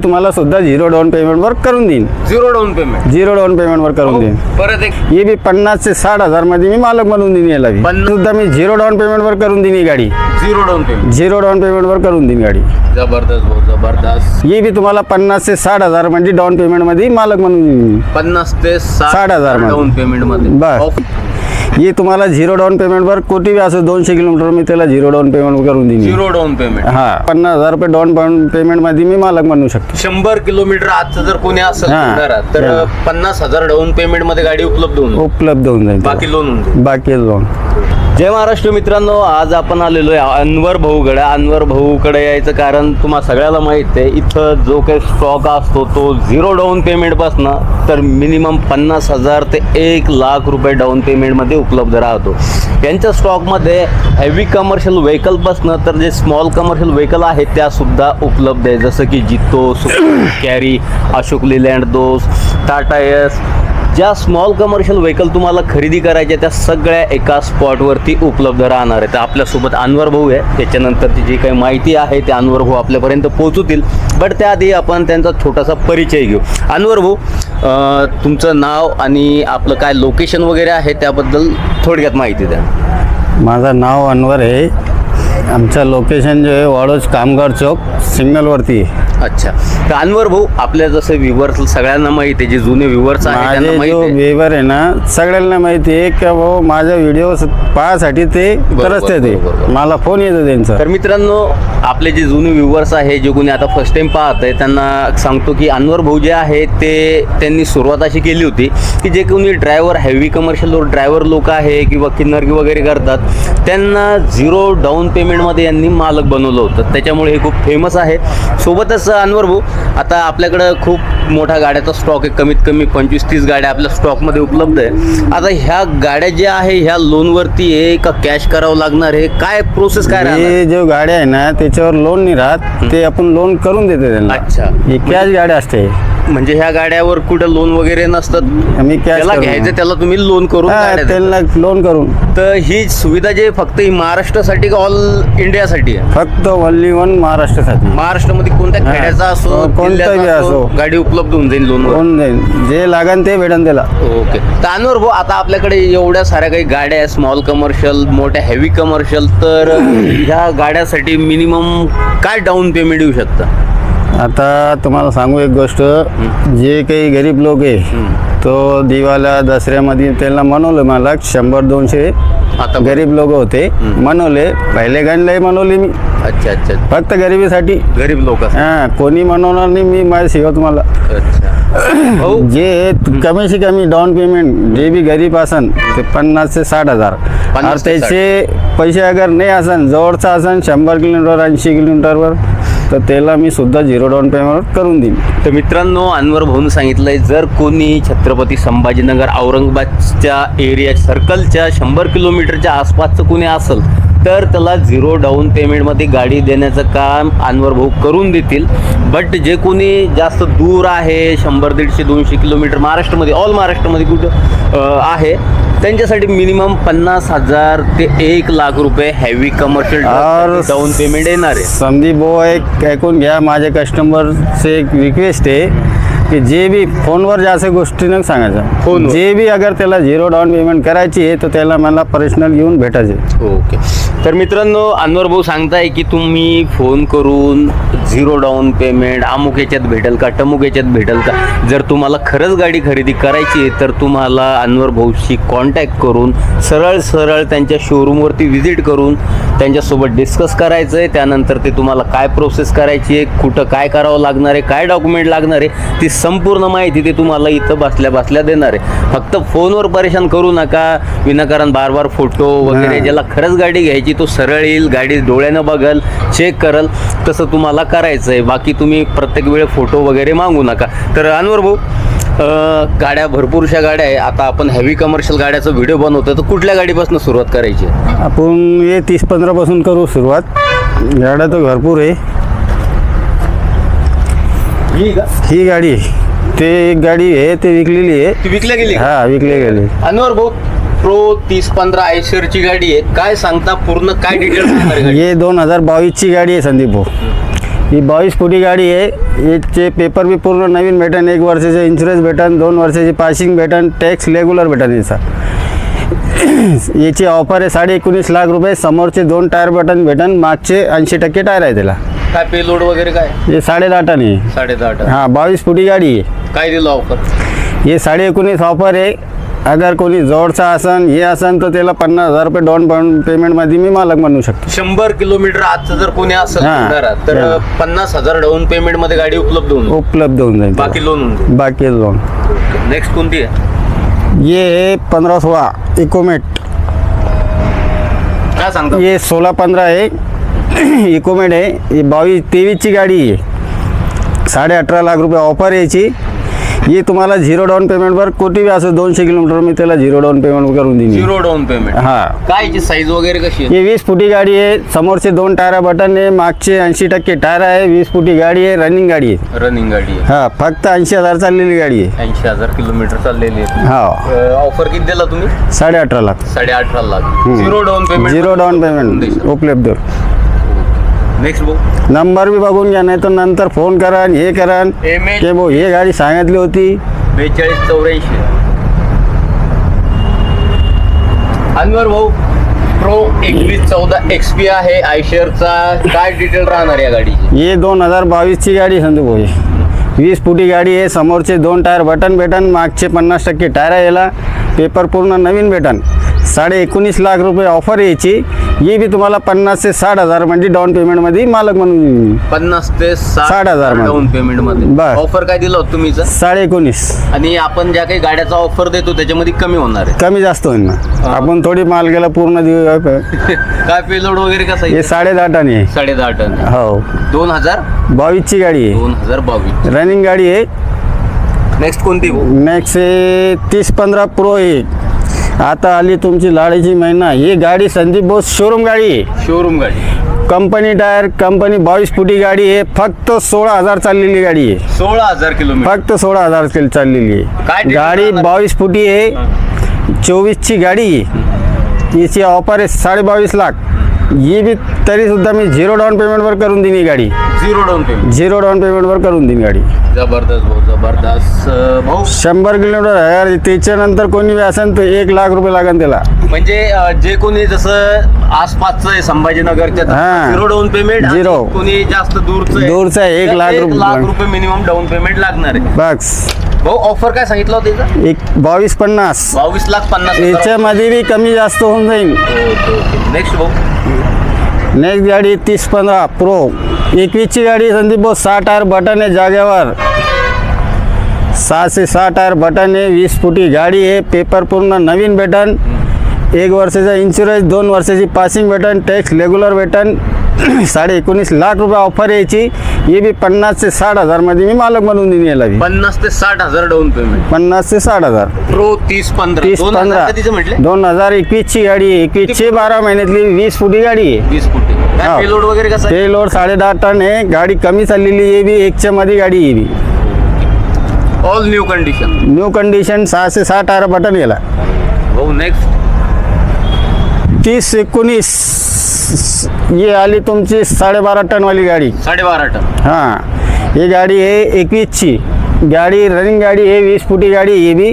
तुम्हाला सुद्धा zero down पेमेंटवर करून देईन. Zero down payment zero down पेमेंटवर करून देईन. परत एक हे बी पन्नास ते साठ हजारमध्ये मी मालक बनवून देईन याला बी. पन्नास- सुद्धा मी झिरो डाऊन पेमेंटवर करून देईन ही गाडी. Zero down payment zero down पेमेंटवर करून देईन गाडी. जबरदस्त भाऊ जबरदस्त. ही बी तुम्हाला पन्नास ते साठ हजार म्हणजे डाऊन पेमेंटमध्ये मालक बनवून देईन मी. पन्नास ते साठ हजार. डाऊन पेमेंटमध्ये. Off- ही तुम्हाला झिरो डाऊन पेमेंटवर कोटी बी असं दोनशे किलोमीटर मी त्याला झिरो डाऊन पेमेंट करून देईन झिरो डाऊन पेमेंट हा पन्नास हजार रुपये डाऊन पेमेंटमध्ये मी मालक बनवू शकतो शंभर किलोमीटर आजचं जर कोणी असेल हा. घरात तर हा. पन्नास हजार डाऊन पेमेंटमध्ये गाडी उपलब्ध होऊन जाईल. उपलब्ध होऊन जाईल बाकी लोन होऊन जाईल. बाकी लोन जय महाराष्ट्र मित्रांनो आज आपण आलेलो आहे अनवर भाऊकडे अनवर भाऊकडे यायचं कारण तुम्हाला सगळ्याला माहीत आहे इथं जो काही स्टॉक असतो तो झिरो डाऊन पेमेंटपासनं तर मिनिमम पन्नास हजार ते एक लाख रुपये डाऊन पेमेंटमध्ये उपलब्ध राहतो. यांच्या स्टॉकमध्ये हेवी कमर्शियल व्हेकलपासनं तर जे स्मॉल कमर्शियल व्हेकल आहेत त्यासुद्धा उपलब्ध आहे. जसं की जित्तो कॅरी अशोक लिलँड दोस टाटा एस ज्या स्मॉल कमर्शियल व्हेकल तुम्हाला खरेदी करायच्या त्या सगळ्या एका स्पॉटवरती उपलब्ध राहणार आहे. तर आपल्यासोबत अनवर भाऊ आहे. त्याच्यानंतरची जी काही माहिती आहे ते अनवर भाऊ आपल्यापर्यंत पोहोचवतील बट त्याआधी आपण त्यांचा छोटासा परिचय घेऊ. अनवर भाऊ तुमचं नाव आणि आपलं काय लोकेशन वगैरे आहे त्याबद्दल थोडक्यात माहिती द्या. माझं नाव अनवर आहे. आमचं लोकेशन जे आहे वाडोज कामगार चौक सिग्नलवरती आहे. अच्छा. तर अनवर भाऊ आपल्या जसं व्ह्युअर्स सगळ्यांना माहिती आहे जे जुने व्ह्युअर्स आहेत त्यांना माझे माहिती आहे. वेवर आहे ना सगळ्यांना माहिती आहे की भाऊ माझा व्हिडिओ पाहासाठी ते तरसते ते बरोबर, बरोबर. मला फोन येतो त्यांचा. तर मित्रांनो आपले जे जुने व्ह्युअर्स आहे जे कोणी आता फर्स्ट टाइम पाहत आहे त्यांना सांगतो की अनवर भाऊ जे आहे ते त्यांनी सुरुवात अशी केली होती की जे कोणी ड्रायव्हर हेवी कमर्शियल ड्रायव्हर लोक आहे किंवा किन्नर वगैरे करतात त्यांना झिरो डाऊन पेमेंटमध्ये यांनी मालक बनवलं होतं. त्याच्यामुळे हे खूप फेमस आहे. सोबतच अनवर भाऊ आता आपल्याकडं खूप मोठा गाड्याचा स्टॉक आहे कमीत कमी पंचवीस तीस गाड्या आपल्या स्टॉकमध्ये उपलब्ध आहे. आता ह्या गाड्या ज्या आहे ह्या लोनवरती आहे का कॅश करावं लागणार आहे? काय प्रोसेस काय हे जो गाड्या आहे ना त्याच्यावर लोन नाही राहत. ते आपण लोन करून देते त्यांना. अच्छा. ही कॅश गाडी असते. म्हणजे ह्या गाड्यावर कुठं लोन वगैरे नसतं आम्ही कॅश त्याला घ्यायचं त्याला तुम्ही लोन करून गाड्या देता. त्यांना लोन करून. तर ही सुविधा जे फक्त ही महाराष्ट्रासाठी का ऑल इंडियासाठी आहे? फक्त ओनली वन महाराष्ट्रासाठी. महाराष्ट्रामध्ये कोणत्या हा. खेड्याचा असो कोणता जिल्ह्याचा बी असो. गाडी उपलब्ध होऊन जाईल लोन कोण जाईल. जे लागन ते भेटन त्याला. ओके. तर अनवर भाऊ आता आपल्याकडे एवढ्या साऱ्या काही गाड्या आहेत स्मॉल कमर्शियल मोठ्या हेवी कमर्शियल तर ह्या गाड्यासाठी मिनिमम काय डाऊन पेमेंट येऊ शकतं? आता तुम्हाला सांगू एक गोष्ट. जे काही गरीब लोक आहे तो दिवाला दसऱ्यामध्ये त्यांना मनवलं मला शंभर दोनशे आता गरीब लोक होते. मनवले. पहिले गाणीलाही मनवले मी. अच्छा अच्छा फक्त गरिबीसाठी. गरीब लोक हा कोणी मनवणार नाही मी माझ्या शिवा तुम्हाला. अच्छा. जे कमी से कमी डाऊन पेमेंट जे बी गरीब असन ते पन्नास ते साठ हजार. ते त्याचे पैसे अगर नाही असन जवळचा असन शंभर किलोमीटर ऐंशी किलोमीटरवर तर त्याला मी सुद्धा झिरो डाऊन पेमेंट करून देईन. तर मित्रांनो अनवर भाऊन सांगितलंय जर कोणी छत्रपती संभाजीनगर औरंगाबादच्या एरिया सर्कलच्या शंभर किलोमीटरच्या आसपासचं कोणी असेल तर त्याला झिरो डाऊन पेमेंटमध्ये गाडी देण्याचं काम अनवर भाऊ करून देतील. बट जे कोणी जास्त दूर आहे शंभर दीडशे दोनशे किलोमीटर महाराष्ट्रामध्ये ऑल महाराष्ट्रामध्ये कुठं आहे त्यांच्यासाठी मिनिमम पन्नास हजार ते एक लाख रुपये हेवी कमर्शियल डाऊन पेमेंट येणार आहे. संदीप भाऊ एक ऐकून घ्या. माझ्या कस्टमरचे एक रिक्वेस्ट आहे. की जे बी फोनवर जास्त गोष्टी न सांगायचं फोनवर. जे बी अगर त्याला झिरो डाऊन पेमेंट करायची आहे तर त्याला मला पर्सनल घेऊन भेटायचे. ओके. तर मित्रांनो अनवर भाऊ सांगताय की तुम्ही फोन करून झिरो डाऊन पेमेंट अमुक याच्यात भेटेल का टमुक याच्यात भेटेल का? जर तुम्हाला खरंच गाडी खरेदी करायची आहे तर तुम्हाला अनवर भाऊशी कॉन्टॅक्ट करून सरळ सरळ त्यांच्या शोरूमवरती व्हिजिट करून त्यांच्यासोबत डिस्कस करायचं आहे त्यानंतर ते तुम्हाला काय प्रोसेस करायची आहे कुठं काय करावं लागणार आहे काय डॉक्युमेंट लागणार आहे ती संपूर्ण माहिती ते तुम्हाला इथं बसल्या बसल्या देणार आहे. फक्त फोनवर परेशान करू नका. विनाकारण बार बार फोटो वगैरे. ज्याला खरंच गाडी घ्यायची तो सरळ येईल गाडी डोळ्यानं बघल चेक करल. तसं तुम्हाला करायचं आहे बाकी तुम्ही प्रत्येक वेळ फोटो वगैरे मागू नका. तर अनवर भाऊ गाड्या भरपूरशा गाड्या आहे. आता आपण हेवी कमर्शियल गाड्याचा व्हिडिओ बनवतो तर कुठल्या गाडीपासून सुरुवात करायची? आपण हे तीस पंधरापासून करू सुरुवात. गाड्या तर भरपूर आहे. ही गाडी. ते एक गाडी आहे ते विकलेली आहे. ती विकल्या गेली? हा विकली गेली. अनवर भाऊ प्रो तीस पंधरा आयशरची गाडी आहे. काय सांगता? पूर्ण काय डिटेल्स हे दोन हजार बावीसची गाडी आहे संदीप भाऊ. ही बावीस फुटी गाडी आहे. याचे पेपर बी पूर्ण नवीन भेटन. एक वर्षाचे इन्शुरन्स भेटन दोन वर्षाची पासिंग भेटन टॅक्स रेग्युलर भेटन याचा. याची ऑफर आहे साडे एकोणीस लाख रुपये. समोरचे दोन टायर बटन भेटन. मागचे ऐंशी टक्के टायर आहे त्याला. काय पेलोड वगैरे काय? हे साडेदहा टन आहे. साडे दहा टन. हां बावीस फुटी गाडी आहे. काय दिलं ऑफर हे साडे एकोणीस ऑफर आहे. अगर कोणी जवळचा असन हे असन तर त्याला पन्नास हजार रुपये डाऊन पेमेंटमध्ये मी मालक म्हणू शकतो. शंभर किलोमीटर आजचं जर कोणी असेल हा. घरात तर. पन्नास हजार डाऊन पेमेंटमध्ये गाडी उपलब्ध होऊन. उपलब्ध होऊन जाईल. बाकी लोन होऊन त्याला. बाकी लोन जाईल नेक्स्ट कोणती आहे? ये है पंद्रह सोळा इकोमेट. काय सांगता? ये सोळा पंधरा आहे. इकोमेट आहे. ही बावीस तेवीसची गाडी आहे. साडे अठरा लाख रुपये ऑफर यायची. ही तुम्हाला झिरो डाऊन पेमेंटवर कोटी बी असं दोनशे किलोमीटर मी त्याला झिरो डाऊन पेमेंट करून देईन. झिरो डाऊन पेमेंट हां. काय याची साईज वगैरे कशी आहे? ही वीस फुटी गाडी आहे. समोरचे दोन टायर बटन आहे. मागचे ऐंशी टक्के टायर आहे. वीस फुटी गाडी आहे. रनिंग गाडी आहे. रनिंग गाडी आहे. हा फक्त ऐंशी हजार चाललेली गाडी आहे. ऐंशी हजार किलोमीटर चाललेली आहे. हा. ऑफर किती दिला तुम्ही? साडे अठरा लाख. साडे अठरा lakh. Zero down payment zero down payment उपलब्ध. नेक्स्ट भाऊ नंबर बी बघून घ्या नाही तर नंतर फोन करा आणि हे करा. एम एच की भाऊ हे गाडी सांगितली होती. बेचाळीस चौऱ्याऐंशी. अनवर भाऊ प्रो एकवीस चौदा एक्स पी आहे आयशरचा काय डिटेल राहणार या गाडीची? हे दोन हजार बावीसची गाडी संदू भाऊ. ही. वीस फुटी गाडी आहे समोरचे दोन टायर बटन भेटन मागचे पन्नास टक्के टायर याला. पेपर पूर्ण नवीन भेटन. साडे एकोणीस लाख रुपये ऑफर यायची. ही बी तुम्हाला पन्नास ते साठ हजार म्हणजे डाऊन पेमेंटमध्ये मालक म्हणून. पन्नास ते साठ हजार. डाऊन पेमेंटमध्ये. बर. ऑफर काय दिलं होतं तुम्ही साडे एकोणीस. आणि आपण ज्या काही गाड्याचा ऑफर देतो त्याच्यामध्ये कमी होणार आहे. कमी जास्त होईल ना. आपण थोडी माल गेला पूर्ण दिवस काय पेलोड वगैरे कसं हे आहे साडे दहा टन आहे. साडे दहा टन. हो. दोन हजार? बावीसची गाडी आहे. दोन हजार बावीस. रनिंग गाडी आहे. नेक्स्ट कोणती? नेक्स्ट आहे तीस पंधरा प्रो आहे. आता आली तुमची लाडीची महिना. ही गाडी संदीप बोस शोरूम गाडी आहे. शोरूम गाडी. कंपनी टायर कंपनी बावीस फुटी गाडी आहे. फक्त सोळा हजार चाललेली गाडी आहे. सोळा हजार किलोमीटर. फक्त सोळा हजार किल चाललेली काय आहे गाडी राहणार? बावीस फुटी आहे. चोवीसची गाडी आहे. याची ऑफर आहे साडे बावीस लाख. ही बी तरी सुद्धा मी झिरो डाऊन पेमेंटवर करून देईन ही गाडी. Zero down payment zero down पेमेंटवर करून देईन गाडी. जबरदस्त भाऊ जबरदस्त अं, भाऊ. शंभर किलोमीटर आहे त्याच्यानंतर कोणी बी असेल तर एक लाख रुपये लागेल त्याला. म्हणजे अं, जे कोणी जसं आसपासचं आहे संभाजीनगरच्या हा. Zero down payment Zero. कोणी जास्त दूरचं आहे, दूरचं आहे, एक तर लाख रुपये लाख. रुपये मिनिमम डाऊन पेमेंट लागणार आहे. बस. भाऊ ऑफर काय सांगितलं होतं त्याचं एक बावीस पन्नास. बावीस लाख पन्नास याच्यामध्ये बी कमी जास्त होऊन जाईल नेक्स्ट भाऊ. नेक्स्ट गाडी तीस पंधरा प्रो. एकवीसची गाडी संदीप भाऊ सहा टायर बटन आहे जागेवर. सहाशे साठ सहा टायर बटन आहे वीस फुटी गाडी आहे पेपर पूर्ण नवीन भेटन. एक वर्षाचा इन्शुरन्स दोन वर्षाची पासिंग भेटन टॅक्स रेग्युलर भेटन. साडे एकोणीस लाख रुपये ऑफर यायची. हे बी पन्नास ते साठ हजारमध्ये मी मालक देईन याला बी. पन्नास ते साठ हजार डाऊन पेमेंट पन्नास ते साठ हजार. प्रो तीस पंधरा. तीस दोन हजार पंधरा. कधीचं म्हटले? दोन हजार एकवीसची गाडी आहे. एकवीसची बारा महिन्यातली वीस फुटी गाडी आहे. वीस फुटी. हा. काय पेलोड वगैरे कसं? आहे? ते लोड साडे दहा टन आहे. गाडी कमी चाललेली आहे बी. एकच्या मध्ये गाडी आहे बी. All new condition new condition सहाशे सहा टायर बटन गेला भाऊ नेक्स्ट तीस एकोणीस. ही आली तुमची साडेबारा टनवाली गाडी. साडेबारा टन. हां. ही गाडी आहे एकवीसची. गाडी रनिंग गाडी आहे वीस फुटी गाडी ही बी.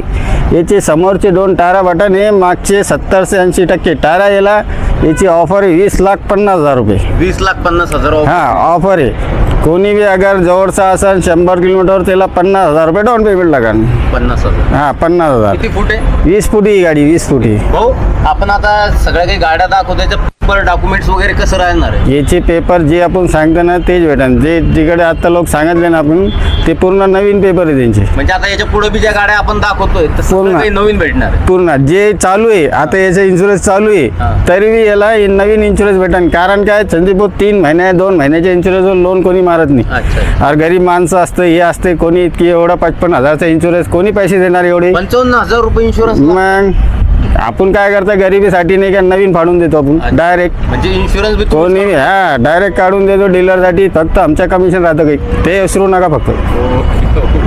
याचे समोरचे दोन टायरा बटन आहे मागचे सत्तर ते ऐंशी टक्के टायरा याला. याची ऑफर आहे वीस लाख पन्नास हजार रुपये. वीस लाख पन्नास हजार. हां ऑफर आहे. कोणी बी अगर जवळचा असेल शंभर किलोमीटर त्याला पन्नास हजार रुपये डाऊन पेमेंट लागेल. पन्नास हजार. हां पन्नास हजार. किती फूट आहे? वीस फुटी ही गाडी वीस फुटी भाऊ आपण आता सगळ्या काही गाड्या दाखवतो पेपर डॉक्युमेंट्स वगैरे कसं राहणार आहे? याचे पेपर जे आपण सांगतो ना तेच भेटेल जे जिकडे आता लोक सांगितले ना आपण ते पूर्ण नवीन पेपर आहे त्यांचे. म्हणजे आता याच्यापुढे बी ज्या गाड्या आपण दाखवतोय तर सगळं पूर्ण. काही नवीन भेटणार आहे. पूर्ण. जे चालू आहे आता याचा इन्शुरन्स चालू हा. आहे तरी बी याला नवीन इन्शुरन्स भेटेल कारण काय संदीप तीन महिन्या दोन महिन्याच्या इन्शुरन्सवर लोन कोणी मारत नाही. अरे गरीब माणसं असतं हे असते कोणी इतकी एवढा पचपन हजारचा इन्शुरन्स कोणी पैसे देणार एवढे? पंचावन्न हजार रुपये इन्शुरन्स मग? आपण काय करता गरिबीसाठी नाही का नवीन फाडून देतो आपण. डायरेक्ट म्हणजे इन्शुरन्स बी- हा डायरेक्ट काढून देतो डीलरसाठी फक्त आमच्या कमिशन राहतं काही. ते विसरू नका फक्त.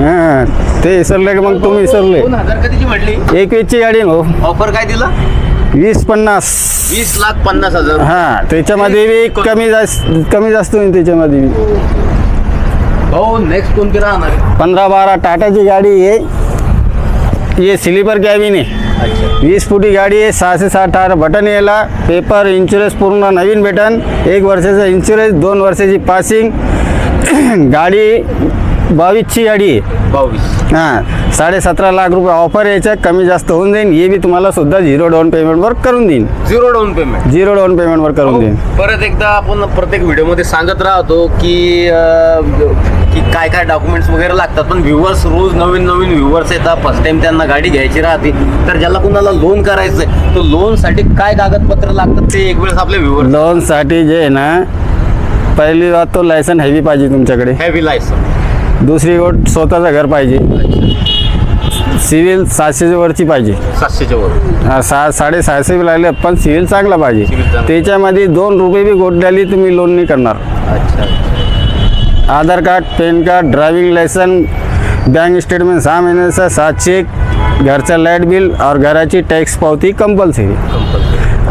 हां ते विसरले की मग तुम्ही विसरले. हजार कधीची म्हटली? एकवीसची गाडी आहे हो. ऑफर काय दिला? वीस पन्नास. वीस लाख पन्नास हजार. हां त्याच्यामध्ये बी कमी. जास्त कमी जास्त होईल त्याच्यामध्ये. बी भाऊ नेक्स्ट कोणती राहणार आहे? पंधरा बारा टाटाची गाडी आहे. ये स्लीपर कॅबिन आहे. वीस फुटी गाडी आहे सहाशे साठ टायर बटन यायला पेपर इन्शुरन्स पूर्ण नवीन भेटन. एक वर्षाचा इन्शुरन्स दोन वर्षाची पासिंग गाडी बावीसची गाडी आहे. बावीस. हां साडे सतरा लाख रुपये ऑफर यायच्या कमी जास्त होऊन जाईल हे बी तुम्हाला सुद्धा झिरो डाऊन पेमेंटवर करून देईन. Zero down payment zero down पेमेंटवर करून देईन. परत एकदा आपण प्रत्येक व्हिडिओमध्ये सांगत राहतो की अं, की काय काय डॉक्युमेंट्स वगैरे लागतात. पण व्ह्युअर्स रोज नवीन नवीन व्ह्युअर्स येतात. फर्स्ट टाइम त्यांना गाडी घ्यायची राहते. तर ज्याला कुणाला लोन करायचं आहे तो लोनसाठी काय कागदपत्र लागतात ते एक वेळेस आपले व्ह्युअर लोनसाठी जे आहे ना पहिली बात तो लायसन हेवी पाहिजे तुमच्याकडे. हॅवी लायसन दुसरी गोष्ट स्वतःचं घर पाहिजे. सिव्हिल सातशेच्या वरची पाहिजे. सातशेच्या वर. हा, सहा साडेसहाशे बी लागले पण सिव्हिल चांगला पाहिजे. चांगला. त्याच्यामध्ये दोन रुपये बी गोडल्याली तुम्ही लोन नाही करणार. अच्छा. Aadhaar card PAN card driving licence bank statement सहा महिन्याचा सात चेक घरचं लाइट बिल और घराची टॅक्स पावती कंपल्सरी.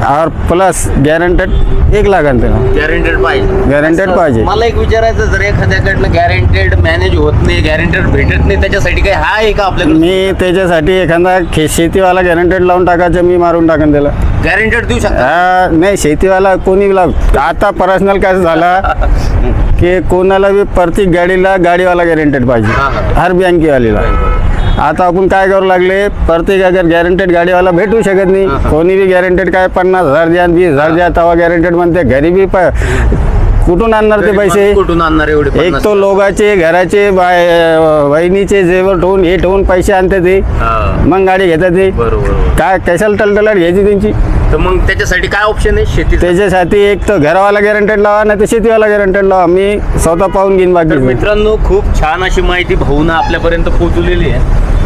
और प्लस गॅरंटेड एक लाखांत गॅरंटेड पाहिजे. गॅरंटेड पाहिजे. मला एक विचारायचं जर एखाद्याकडनं गॅरंटेड मॅनेज होत नाही गॅरंटेड भेटत नाही त्याच्यासाठी काही हा आहे का आपल्याकडे? मी त्याच्यासाठी एखादा खे शेतीवाला गॅरंटेड लावून टाकायचं मी मारून टाकेन त्याला. गॅरंटेड देऊ शकता? हा, नाही शेतीवाला कोणी लाव आता पर्सनल काय झाला. की कोणाला बी प्रत्येक गाडीला गाडीवाला गॅरंटेड पाहिजे. हर बँकेवालीला. आता आपण काय करू लागले? प्रत्येक अगर गॅरंटेड गाडीवाला भेटू शकत नाही. कोणी बी गॅरंटेड काय पन्नास हजार द्या वीस हजार द्या तेव्हा गॅरंटेड म्हणते. घरी बी प कुठून आणणार ते पैसे? कुठून आणणार एवढे एक? तो लोगाचे घराचे बाय वहिनीचे जेवर ठेवून हे ठेवून पैसे आणते ते. मग गाडी घेतात ते. बरोबर काय कशाला टलटलाट घ्यायची त्यांची? तर मग त्याच्यासाठी काय ऑप्शन आहे? शेती त्याच्यासाठी एक तर घरावाला गॅरंटेड लावा नाही तर शेतीवाला गॅरंटेड लावा. मी स्वतः पाहून घेईन बाकी मित्रांनो खूप छान अशी माहिती भाऊना आपल्यापर्यंत पोहोचवलेली आहे.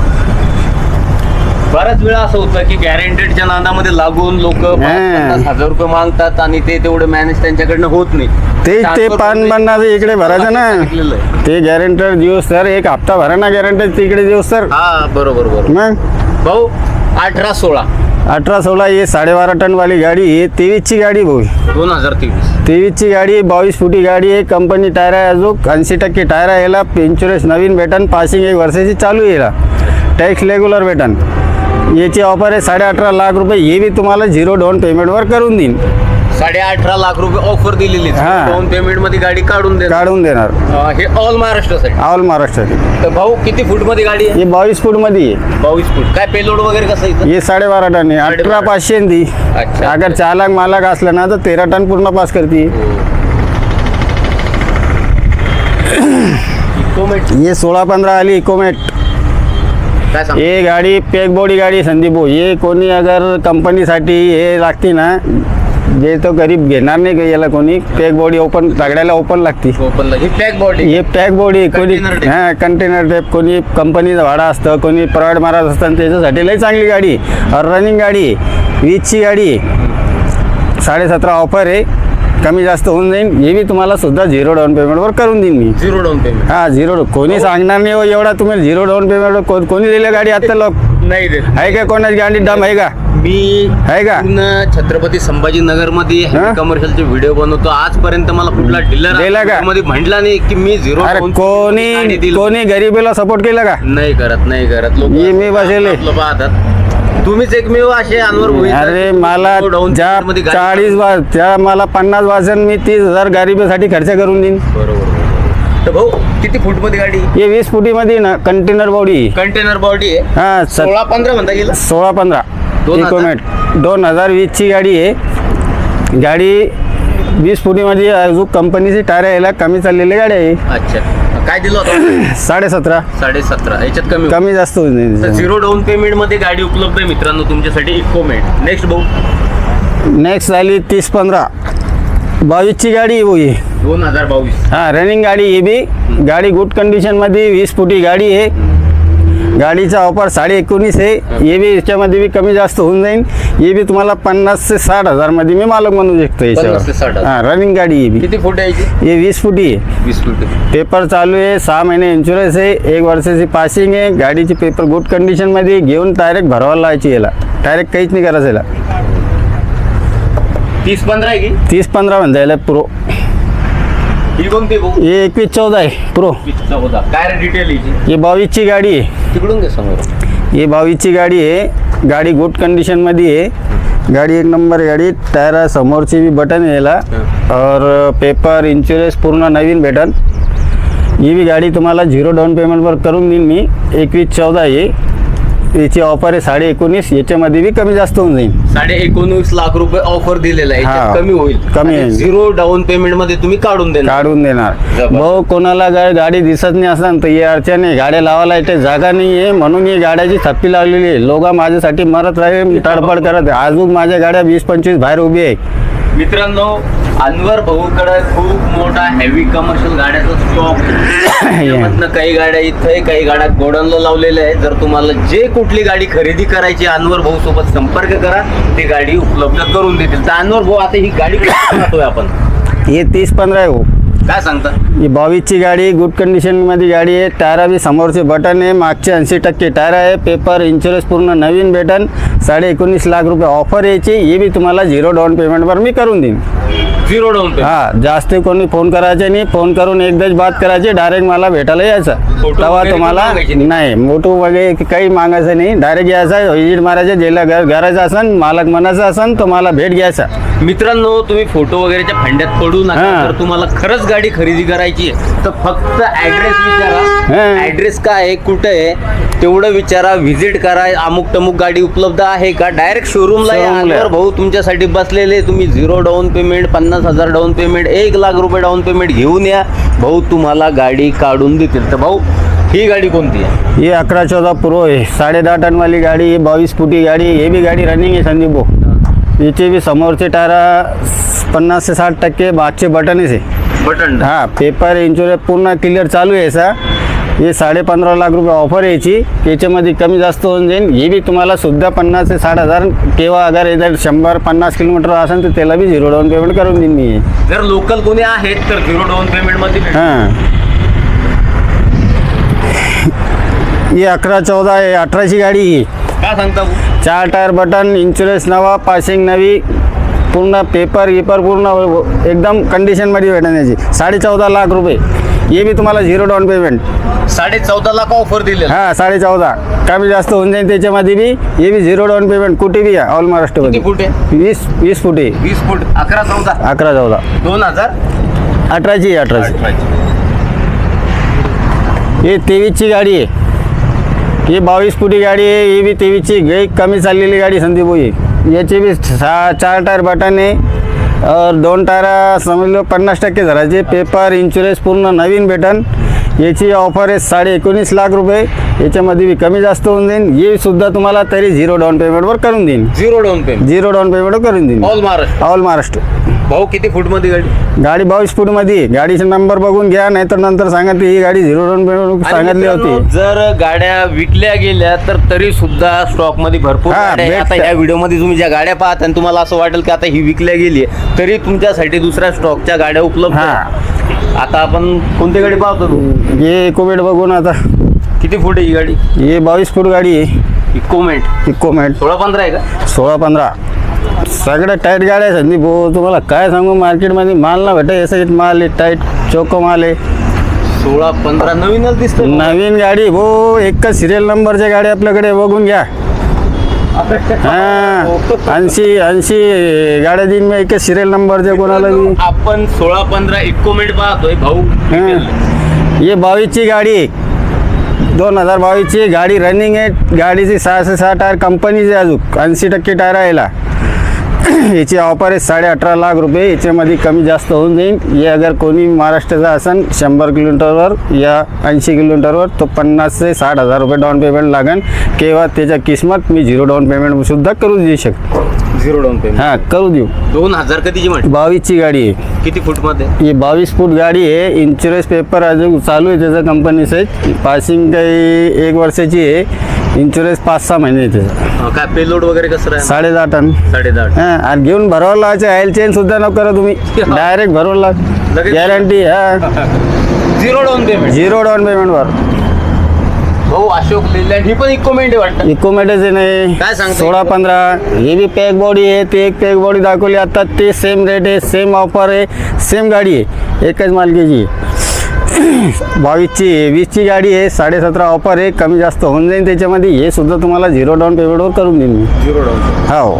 बऱ्याच वेळा असं होतं की गॅरंटेडच्या नादामध्ये लागून लोक पन्नास हजार रुपये मागतात आणि ते तेवढं मॅनेज त्यांच्याकडनं होत नाही. ते ते पान बनणार इकडे भरायचं ना. ते गॅरंटेड दिवस तर एक हप्ता भरा ना गॅरंटेड तिकडे दिवस तर हा बरोबर बरोबर. मग? भाऊ अठरा सोळा. अठरा सोळा हे साडेबारा टनवाली गाडी आहे तेवीसची गाडी भाऊ. दोन हजार तेवीस. तेवीसची गाडी बावीस फुटी गाडी आहे कंपनी टायर आहे अजून. ऐंशी टक्के टायर आहे याला. इन्शुरन्स नवीन भेटन पासिंग एक वर्षाची चालू आहे याला. टॅक्स रेग्युलर भेटन. याची ऑफर आहे साडे अठरा लाख रुपये. हे बी तुम्हाला झिरो डाऊन पेमेंटवर करून देईन. साडे अठरा लाख रुपये ऑफर दिलेली हा. डाऊन पेमेंटमध्ये गाडी काढून दे काढून देणार. हे ऑल महाराष्ट्रासाठी. ऑल महाराष्ट्राची तर भाऊ किती फूटमध्ये गाडी आहे? हे बावीस फूटमध्ये आहे. बावीस फूट काय पेलोड वगैरे कसं आहे इथं? ये साडेबारा टन आहे. अठरा. पाचशे अच्छा. अगर चालक मालक असलं ना तर तेरा टन पूर्ण पास करते. इकोमेट ये सोळा पंधरा आली इकोमेट काय ये गाडी पॅक बॉडी गाडी संदीप. भाऊ ये कोणी अगर कंपनीसाठी हे लागते ना जे तो गरीब घेणार नाही का याला कोणी पॅक बॉडी ओपन दगड्याला ओपन लागते. ओपनला ही पॅक बॉडी हे पॅक बॉडी कोणी. हां कंटेनर टाईप कोणी कंपनीचं भाडं असतं कोणी प्रायव्हेट महाराज असतं त्याच्यासाठी लई चांगली गाडी. रनिंग गाडी वीजची गाडी. साडेसतरा ऑफर आहे. कमी जास्त होऊन जाईल हे बी तुम्हाला सुद्धा झिरो डाऊन पेमेंटवर करून देईन मी. झिरो डाऊन पेमेंट हा झिरो कोणी सांगणार नाही हो एवढा तुम्ही झिरो डाऊन पेमेंट को, कोणी दिली गाडी आता लोक नाही देत. आहे का कोणाची गाडी? डम आहे का? मी आहे का? पूर्ण छत्रपती संभाजीनगरमध्ये हा? कमर्शियलचे व्हिडिओ बनवतो. आजपर्यंत मला कुठला दिला डीलर का? मध्ये म्हटला नाही की मी झिरो अरे कोणी कोणी गरीबीला सपोर्ट केला का? नाही करत नाही करत. लोक हे मी बसेल. आहे. आपलं पाहतात तुम्हीच एकमेव असे अनवर अरे मला ज्या चाळीस वाज त्या मला पन्नास वाजन मी तीस हजार गरिबीसाठी खर्च करून देईन. बरोबर तर भाऊ किती फूटमध्ये गाडी? हे वीस फुटीमध्ये ना कंटेनर बॉडी. कंटेनर बॉडी आहे. हा सोळा पंधरा म्हणता गेलं सोळा पंधरा. दोन हजार? इकोमेट दोन हजार वीसची गाडी आहे. गाडी वीस फुटीमध्ये अजून कंपनीची टायर यायला कमी चाललेली गाडी आहे. अच्छा. काय दिलं होतं? साडे सतरा साडे सतरा याच्यात कमी कमी जास्त तर जाईल झिरो डाऊन पेमेंटमध्ये गाडी उपलब्ध आहे मित्रांनो तुमच्यासाठी. इकोमेट नेक्स्ट भाऊ नेक्स्ट झाली तीस पंधरा. बावीसची गाडी भाऊ ही. दोन हजार बावीस. हा रनिंग गाडी ही बी. गाडी गुड कंडिशनमध्ये वीस फुटी गाडी आहे. गाडीचा ऑफर साडे एकोणीस आहे. हे बी याच्यामध्ये बी कमी जास्त होऊन जाईल हे बी तुम्हाला पन्नास ते साठ हजारमध्ये मी मालक म्हणू शकतो पन्नास ते साठ याच्यावर हजार. हा रनिंग गाडी ही बी. किती फूट आहे याची? हे वीस फुटी आहे. वीस फूट पेपर चालू आहे सहा महिने इन्शुरन्स आहे एक वर्षाची पासिंग आहे. गाडीची पेपर गुड कंडिशनमध्ये घेऊन डायरेक्ट भरवायला लावायची याला. डायरेक्ट काहीच नाही करायचं याला. तीस पंधरा आहे की? तीस पंधरा म्हणता याला प्रो ही कोणती भाऊ हे एकवीस चौदा आहे प्रो चौदा. काय रे डिटेल हिची ही बावीसची गाडी आहे. तिकडून घे समोर. ही बावीसची गाडी आहे. गाडी गुड कंडिशनमध्ये आहे. गाडी एक नंबर गाडी टायर समोरची बी बटन आहे याला. और पेपर इन्शुरन्स पूर्ण नवीन भेटन. ही बी गाडी तुम्हाला झिरो डाऊन पेमेंटवर करून देईन मी. एकवीस चौदा आहे. याची ऑफर आहे साडे एकोणीस याच्यामध्ये बी कमी जास्त होऊन जाईल. साडे एकोणीस लाख रुपये ऑफर दिलेला आहे याच्यात. कमी होईल. कमी होईल. झिरो डाऊन पेमेंटमध्ये तुम्ही काढून देणार. काढून देणार. भाऊ कोणाला गा गाडी दिसत नाही असं तर हे अडचण आहे. गाड्या लावायला इथे जागा नाही आहे म्हणून ही गाड्याची थप्पी लागलेली आहे. लोक माझ्यासाठी मरत राहिले तडफड करत आहे. अजून माझ्या गाड्या वीस पंचवीस बाहेर उभी आहे. मित्रांनो अनवर भाऊकडे खूप मोठा हेवी कमर्शियल गाड्याचा स्टॉक त्यामधनं काही गाड्या इथं काही गाड्या गोडनला लावलेल्या आहेत. जर तुम्हाला जे कुठली गाडी खरेदी करायची अनवर भाऊ सोबत संपर्क करा. ती गाडी उपलब्ध करून देतील. तर अनवर भाऊ आता ही गाडी आपण? हे तीस पंधरा आहे हो. काय सांगता? ही बावीसची गाडी गुड कंडिशनमध्ये गाडी आहे. टायरा बी समोरचे बटन आहे. मागचे ऐंशी टक्के टायर आहे. पेपर इन्शुरन्स पूर्ण नवीन भेटन. साडे एकोणीस लाख रुपये ऑफर यायची. हे बी तुम्हाला झिरो डाऊन पेमेंटवर मी करून देईन. झिरो डाऊन पेमेंट हा जास्त कोणी फोन करायचे नाही. फोन करून एकदाच बात करायची. डायरेक्ट मला भेटायला यायचं. तेव्हा तुम्हाला नाही? मोठो वगैरे काही मागायचं नाही. डायरेक्ट यायचं व्हिजिट मारायचं ज्याला घर घराचं असन मालक मनाचं असन तो मला भेट घ्यायचा. मित्रांनो तुम्ही फोटो वगैरेच्या फंड्यात पडू नका. हा. जर तुम्हाला खरंच गाडी खरेदी करायची आहे तर फक्त ऍड्रेस विचारा. हा. ऍड्रेस काय आहे कुठं आहे तेवढं विचारा. व्हिजिट करा. अमुक टमुक गाडी उपलब्ध आहे का? डायरेक्ट शोरूमला या. Showroom ला. अनवर भाऊ तुमच्यासाठी बसलेले तुम्ही झिरो डाऊन पेमेंट पन्नास हजार डाऊन पेमेंट एक लाख रुपये डाऊन पेमेंट घेऊन या. भाऊ तुम्हाला गाडी काढून देतील. तर भाऊ ही गाडी कोणती आहे? ही अकरा चौदा प्रो आहे. साडे दहा टनवाली गाडी बावीस फुटी गाडी हे बी गाडी रनिंग आहे संदीप भाऊ. याचे बी समोरचे टायर पन्नास ते साठ टक्के मागचे बटनच आहे बटन. हा पेपर इन्शुरन्स पूर्ण क्लिअर चालू आहे याचा हे साडे पंधरा लाख रुपये ऑफर यायची याच्यामध्ये कमी जास्त होऊन जाईल. हे बी तुम्हाला सुद्धा पन्नास ते साठ हजार केव्हा अगर जर शंभर पन्नास किलोमीटर असेल तर त्याला बी झिरो डाऊन पेमेंट करून देईन मी. जर लोकल कोणी आहेत तर झिरो डाऊन पेमेंटमध्ये भेटेल. हां. ही अकरा चौदा आहे अठराची गाडी ही. काय सांगता चार टायर बटन इन्शुरन्स नवा पासिंग नवी पूर्ण पेपर गिपर पूर्ण एकदम कंडिशनमध्ये भेटणार याची. साडे चौदा लाख रुपये. हे बी तुम्हाला झिरो डाऊन पेमेंट साडे चौदा लाख ऑफर दिले हा साडे चौदा कमी जास्त होऊन जाईल त्याच्यामध्ये बी. हे बी झिरो डाऊन पेमेंट कुठे बी आहे ऑल महाराष्ट्रामध्ये. आहे वीस वीस फुटे. वीस फूट. अकरा चौदा? अकरा चौदा. दोन हजार? अठराची. अठराची. ही तेवीसची गाडी आहे. ही बावीस फुटी गाडी आहे ही बी तेवीसची. गई कमी चाललेली गाडी संदीप भाई. याची बी सहा चार टायर बटन आहे. और दोन टायर समजलो पन्नास टक्के धरायचे. पेपर इन्शुरन्स पूर्ण नवीन भेटन. याची ऑफर आहे साडे एकोणीस लाख रुपये याच्यामध्ये बी कमी जास्त होऊन जाईल हे सुद्धा तुम्हाला तरी झिरो डाऊन पेमेंटवर करून देईन zero down payment zero down payment करून देईन ऑल महाराष्ट्र ऑल महाराष्ट्र भाऊ किती फूटमध्ये गाडी गाडी बावीस फूटमध्ये आहे. गाडीचा नंबर बघून घ्या नाहीतर नंतर सांगा ती ही गाडी झिरो डाऊन पेमेंट आणि सांगितली मित्रांनो, होती जर गाड्या विकल्या गेल्या तर तरी सुद्धा स्टॉकमध्ये भरपूर हा, गाड्या आहे. आता. या व्हिडिओमध्ये तुम्ही ज्या गाड्या पाहत आणि तुम्हाला असं वाटेल की आता ही विकल्या गेली तरी तुमच्यासाठी दुसऱ्या स्टॉकच्या गाड्या उपलब्ध हा. आहेत. आता आपण कोणती गाडी पाहतो तू? हे इकोमेट बघून आता. किती फूट आहे ही गाडी? हे बावीस फूट गाडी आहे. इकोमेंट इकोमेट. सोळा पंधरा आहे का? सोळा पंधरा. सगळ्या टाईट गाड्या आहेत. संदीप भाऊ तुम्हाला काय सांगू? मार्केटमध्ये माल ना भेटा असं माल आहे टाईट चोको माल आहे. सोळा पंधरा नवीनच दिसतो नवीन गाडी भाऊ एकच सिरियल नंबरच्या गाडी आपल्याकडे बघून घ्या. हा. ऐंशी ऐंशी गाड्या देईन मी एकच सिरियल नंबरच्या कोणाला बी. आपण सोळा पंधरा इकोमेंट पाहतोय भाऊ. हां. हे बावीसची गाडी. आहे. दोन हजार बावीसची. गाडी रनिंग आहे. गाडीची सहाशे सहा टायर कंपनीची अजून. ऐंशी टक्के टायर आहे याला. याची ऑफर आहे साडे अठरा लाख रुपये. याच्यामध्ये कमी जास्त होऊन जाईल. हे अगर कोणी महाराष्ट्राचा असन शंभर किलोमीटरवर या ऐंशी किलोमीटरवर तो पन्नास ते साठ हजार रुपये डाऊन पेमेंट लागेल किंवा त्याच्या किस्मत मी झिरो डाऊन पेमेंट सुद्धा करू देऊ शकतो. झिरो डाऊन पेमेंट हां करू देऊ. दोन हजार कधीची म्हटली? बावीसची गाडी आहे. किती फूटमध्ये? ही बावीस फूट गाडी आहे. इन्शुरन्स पेपर अजून चालू आहे त्याचं कंपनीचं पासिंग काही एक वर्षाची आहे. इन्शुरन्स पाच सहा महिने आहे त्याचं काय पेलोड वगैरे कसं राहील? साडे दहा टन. साडे दहा हां आणि घेऊन भरावं लावायचं ऑइल चेंज सुद्धा नको करा तुम्ही. डायरेक्ट भरून लाग लगेच? गॅरंटी हा. Zero down payment zero down पेमेंटवर भाऊ अशोक लेलँड ही पण इकोमेंट आहे वाटतं. इकोमेटेच नाही सांगता? सोळा पंधरा. हे बी पॅक बॉडी आहे ते एक पॅक बॉडी दाखवली. आता ते सेम रेट आहे सेम ऑफर आहे सेम गाडी आहे. एकच मालकीची. बावीसची वीसची गाडी आहे साडेसतरा ऑफर आहे कमी जास्त होऊन जाईल त्याच्यामध्ये हे सुद्धा तुम्हाला झिरो डाऊन पेमेंटवर करून देईन मी. झिरो डाऊन हो.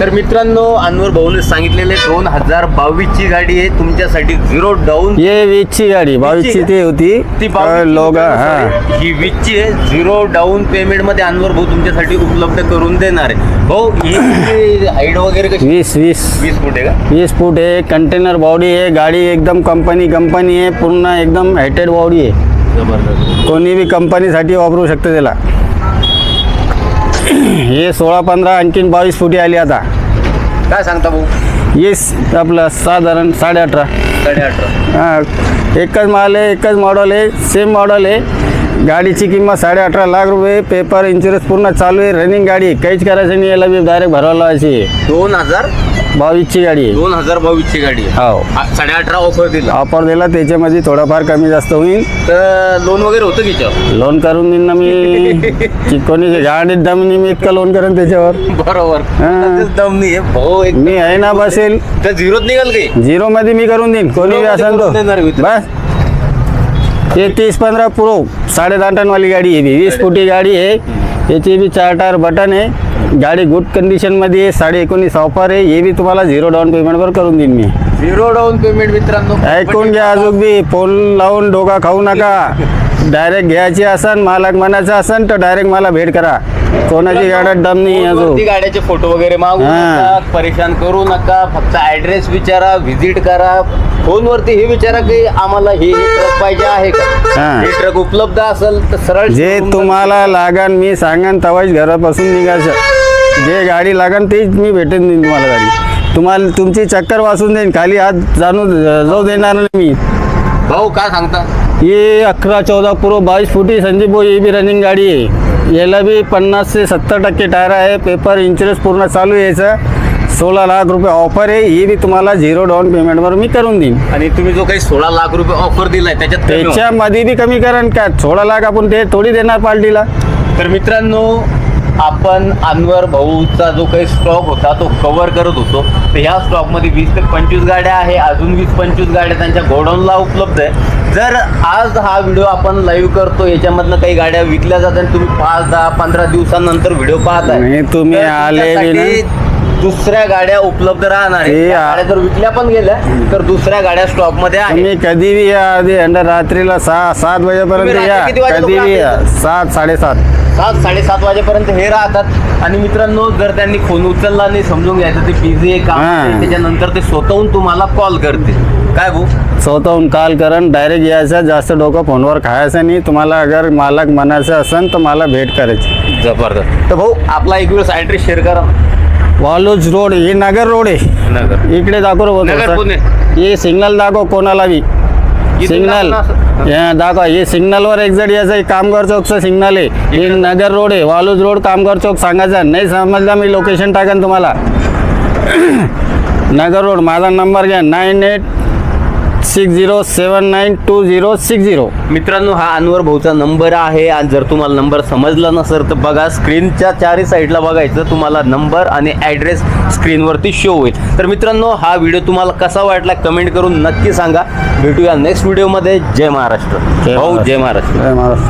तर मित्रांनो अनवर भाऊने सांगितलेले दोन हजार बावीस ची गाडी आहे. तुमच्यासाठी झिरो डाऊन ये वीसची गाडी बावीसची ती होती. ती लोक हां. ही वीसची आहे. झिरो डाऊन पेमेंटमध्ये अनवर भाऊ तुमच्यासाठी उपलब्ध करून देणार आहे. भाऊ ही हाईट वगैरे कशी? वीस वीस. वीस फूट आहे का? वीस फूट आहे. कंटेनर बॉडी आहे. गाडी एकदम कंपनी कंपनी आहे. पूर्ण एकदम हायटेड बॉडी आहे. जबरदस्त. कोणी बी कंपनीसाठी वापरू शकतं त्याला. हे सोळा पंधरा आणखीन बावीस फुटी आली आता. काय सांगता भाऊ? हे स- आपलं साधारण साडे अठरा साडे अठरा हां एकच माल आहे एकच मॉडल आहे सेम मॉडल आहे. गाडीची किंमत साडे अठरा लाख रुपये. पेपर इन्शुरन्स पूर्ण चालू आहे. रनिंग गाडी. काहीच करायचं नाही. याला बी डायरेक्ट भरावं लावायची आहे. दोन हजार? बावीसची गाडी. आहे दोन हजार बावीस ची गाडी. आहे हो आ- साडे अठरा ऑफर दिला. ऑफर दिला. त्याच्यामध्ये थोडंफार कमी जास्त होईल. तर लोन वगैरे होतं की याच्यावर? लोन करून देईन ना मी. की कोणी गाडीत दमनी मी इतकं लोन करेन त्याच्यावर. बरोबर. हां. त्याचं दम नाही आहे. भाऊ एक मी आहे ना बसेल. तर झिरोत निघाल काही झिरो मध्ये मी करून देईन. कोणी बी Zero मध्ये असेल करून देणार आहे तो. बस. ते तीस पंधरा प्रो साडे दहा टनवाली गाडी आहे बी वीस फुटी गाडी आहे याची बी चार टायर बटन आहे गाडी गुड कंडिशनमध्ये आहे साडे एकोणीस ऑफर आहे हे। बी तुम्हाला झिरो डाऊन पेमेंटवर करून देईन मी। झिरो डाऊन पेमेंट मित्रांनो. ऐकून घ्या अजून बी फोन लावून डोका खाऊ नका. डायरेक्ट घ्यायची असन मालक म्हणायचं असन तर डायरेक्ट मला भेट करा. कोणाची गाड्यात दम नाही अजून. गाड्याचे फोटो वगैरे मागू हां. नका परेशान करू नका फक्त ऍड्रेस विचारा व्हिजिट करा. फोनवरती हे विचारा की आम्हाला हे ट्रक पाहिजे आहे का? हां. ट्रक उपलब्ध असेल तर सरळ जे showroom ला- तुम्हाला लागन मी सांगन तवाच घरापासून निघायचं जे गाडी लागन तेच मी भेटून देईन तुम्हाला गाडी. तुम्हाला तुमची चक्कर वाचून देईन खाली हात जाणू जाऊ देणार नाही मी. भाऊ काय सांगता? ये अकरा चौदा प्रो बावीस फुटी संजीव भाऊ ही बी रनिंग गाडी आहे. याला बी पन्नास ते सत्तर टक्के टायर आहे. पेपर इन्शुरन्स पूर्ण चालू आहे याचं. सोळा लाख रुपये ऑफर आहे. ही बी तुम्हाला झिरो डाऊन पेमेंटवर मी करून देईन. आणि तुम्ही जो काही सोळा लाख रुपये ऑफर दिलाय त्याच्यात कमी होणार. त्याच्यामध्ये बी कमी करा का? सोळा लाख आपण ते थोडी देणार पार्टीला. तर मित्रांनो आपण अनवर भाऊचा जो काही स्टॉक होता तो कव्हर करत होतो. तर ह्या स्टॉकमध्ये वीस ते पंचवीस गाड्या आहे. अजून वीस पंचवीस गाड्या त्यांच्या गोडाऊनला उपलब्ध आहे. जर आज हा व्हिडिओ आपण लाईव्ह करतो याच्यामधनं काही गाड्या विकल्या जातात तुम्ही पाच दहा पंधरा दिवसानंतर व्हिडिओ पाहताय नाही, तुम्ही तर आले बी तुमच्यासाठी दुसऱ्या गाड्या उपलब्ध राहणार आहेत. ते त्या आ- गाड्या जर विकल्या पण गेल्या तर दुसऱ्या गाड्या स्टॉकमध्ये तुम्ही कधी बी या आधी अंडर रात्रीला सहा सात वाजेपर्यंत या. किती कधी बी या? सात साडेसात. सात साडेसात वाजेपर्यंत हे राहतात. आणि मित्रांनो जर त्यांनी फोन उचलला नाही समजून घ्यायचं ते बिझी आहे काम हां. आहे, त्याच्यानंतर ते स्वतःहून तुम्हाला कॉल करते काय भाऊ? स्वतःहून कॉल करण डायरेक्ट यायचं जास्त डोकं फोनवर खायचं नाही. तुम्हाला अगर मालक म्हणायचं असेल तर मला भेट करायची. जबरदस्त. तर भाऊ आपला एक वेळेस ॲड्रेस शेअर करा वालूज रोड हे नगर रोड आहे. नगर. इकडे दाखव नगर पुणे. हे सिग्नल दाखव कोणाला बी सिग्नल हे दाखव हे सिग्नलवर एक्झॅक्ट याचं हे कामगार चौकचं सिग्नल आहे. हे नगर रोड आहे. वालूज रोड कामगार चौक सांगायचं. नाही समजलं मी लोकेशन टाकेन तुम्हाला. नगर रोड माझा नंबर घ्या. Nine eight six zero seven nine two zero six zero मित्रांनो हा अनवर भाऊचा नंबर आहे आणि जर तुम्हाला नंबर समजला नसेल तर बघा स्क्रीनच्या चारही साईडला बघायचं तुम्हाला नंबर आणि ॲड्रेस स्क्रीनवरती शो होईल तर मित्रांनो हा व्हिडिओ तुम्हाला कसा वाटला कमेंट करून नक्की सांगा भेटूया नेक्स्ट व्हिडिओमध्ये जय महाराष्ट्र जय भाऊ जय महाराष्ट्र जय महाराष्ट्र